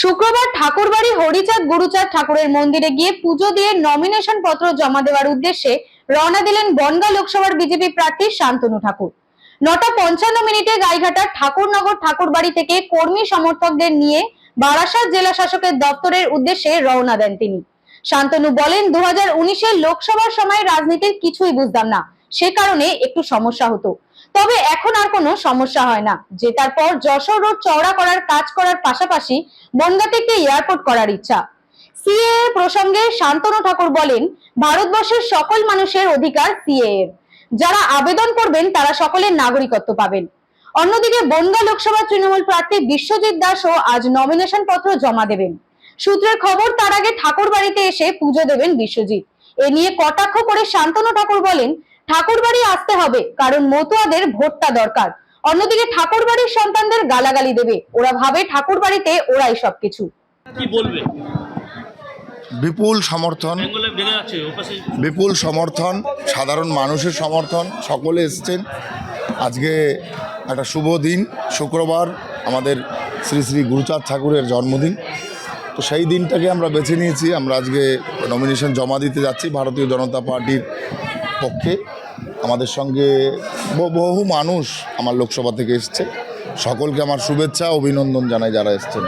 শুক্রবার ঠাকুরবাড়ি হরিচাঁদ গুরুচাঁদ ঠাকুরের মন্দিরে গিয়ে পুজো দিয়ে নমিনেশন পত্র জমা দেওয়ার উদ্দেশ্যে রওনা দিলেন বনগা লোকসভার বিজেপি প্রার্থী শান্তনু ঠাকুর। নটা পঞ্চান্ন মিনিটে গাইঘাটার ঠাকুরনগর ঠাকুরবাড়ি থেকে কর্মী সমর্থকদের নিয়ে বারাসাত জেলা শাসকের দপ্তরের উদ্দেশ্যে রওনা দেন তিনি। শান্তনু বলেন দু হাজার লোকসভার সময় রাজনীতির কিছুই বুঝতাম না। সে কারণে একটু সমস্যা হতো। তবে এখন আর কোনো সমস্যা হয় না। জেতার পর যশোর রোড চওড়া করার কাজ করার পাশাপাশি বনগাঁতে একটি এয়ারপোর্ট করার ইচ্ছা। সিএ প্রসঙ্গে শান্তনু ঠাকুর বলেন, ভারতবর্ষের সকল মানুষের অধিকার সিএ এর। যারা আবেদন করবেন, তারা সকলের নাগরিকত্ব পাবেন। অন্যদিকে বনগা লোকসভা তৃণমূল প্রার্থী বিশ্বজিৎ দাসও আজ নমিনেশন পত্র জমা দেবেন। সূত্রের খবর, তার আগে ঠাকুর বাড়িতে এসে পুজো দেবেন বিশ্বজিৎ। এ নিয়ে কটাক্ষ করে শান্তনু ঠাকুর বলেন ঠাকুর বাড়ি আসতে হবে কারণ মতুয়াদের ভোটটা দরকার। অন্যদিকে ঠাকুর বাড়ির সন্তানদের গালাগালি দেবে। ওরা ভাবে ঠাকুর বাড়িতে ওরাই সবকিছু। কি বলবে? বিপুল সমর্থন। বিপুল সমর্থন সাধারণ মানুষের সমর্থন সকলে এসছেন। আজকে একটা শুভ দিন শুক্রবার আমাদের শ্রী শ্রী গুরুচাঁদ ঠাকুরের জন্মদিন। তো সেই দিনটাকে আমরা বেছে নিয়েছি। আমরা আজকে নমিনেশন জমা দিতে যাচ্ছি। ভারতীয় জনতা পার্টির পক্ষে আমাদের সঙ্গে বহু মানুষ আমার লোকসভা থেকে এসছে। সকলকে আমার শুভেচ্ছা অভিনন্দন জানাই যারা এসছেন।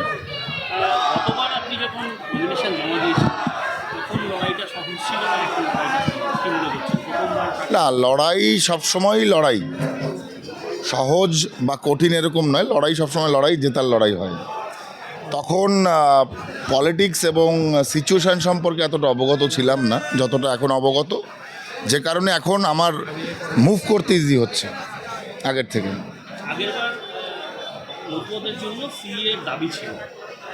না লড়াই সবসময়ই লড়াই। সহজ বা কঠিন এরকম নয় লড়াই সবসময় লড়াই জেতার লড়াই হয়। তখন পলিটিক্স এবং সিচুয়েশান সম্পর্কে এতটা অবগত ছিলাম না যতটা এখন অবগত। যে কারণে এখন আমার মুভ করতে ইজি হচ্ছে আগের থেকে। আগেরবার নতুনদের জন্য সিএ দাবি ছিল।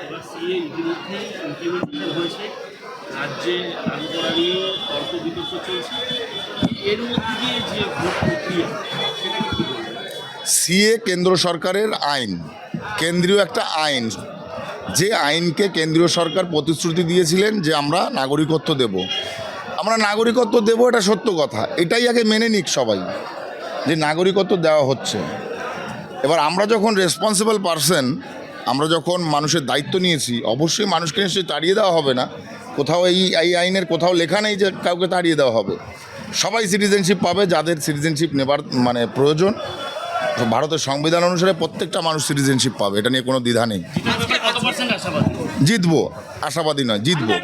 এবার সিএ ইতিমধ্যে ইমপ্লিমেন্টেশন হয়েছে। রাজ্যে লাগু করা নিয়ে তর্ক বিতর্ক চলছে। এর মধ্যে দিয়ে যে ভোট প্রক্রিয়া সেটাকে কি বলবেন? সিএ কেন্দ্র সরকারের আইন কেন্দ্রীয় একটা আইন। যে আইনকে কেন্দ্রীয় সরকার প্রতিশ্রুতি দিয়েছিলেন যে আমরা নাগরিকত্ব দেব। আমরা নাগরিকত্ব দেব এটা সত্য কথা। এটাই আগে মেনে নিক সবাই যে নাগরিকত্ব দেওয়া হচ্ছে। এবার আমরা যখন রেসপন্সিবল পারসন আমরা যখন মানুষের দায়িত্ব নিয়েছি অবশ্যই মানুষকে নিশ্চয়ই তাড়িয়ে দেওয়া হবে না। কোথাও এই এই আইনের কোথাও লেখা নেই যে কাউকে তাড়িয়ে দেওয়া হবে। সবাই সিটিজেনশিপ পাবে যাদের সিটিজেনশিপ নেবার মানে প্রয়োজন। ভারতের সংবিধান অনুসারে প্রত্যেকটা মানুষ সিটিজেনশিপ পাবে এটা নিয়ে কোনো দ্বিধা নেই। জিতবো আশাবাদী নয় জিতবো।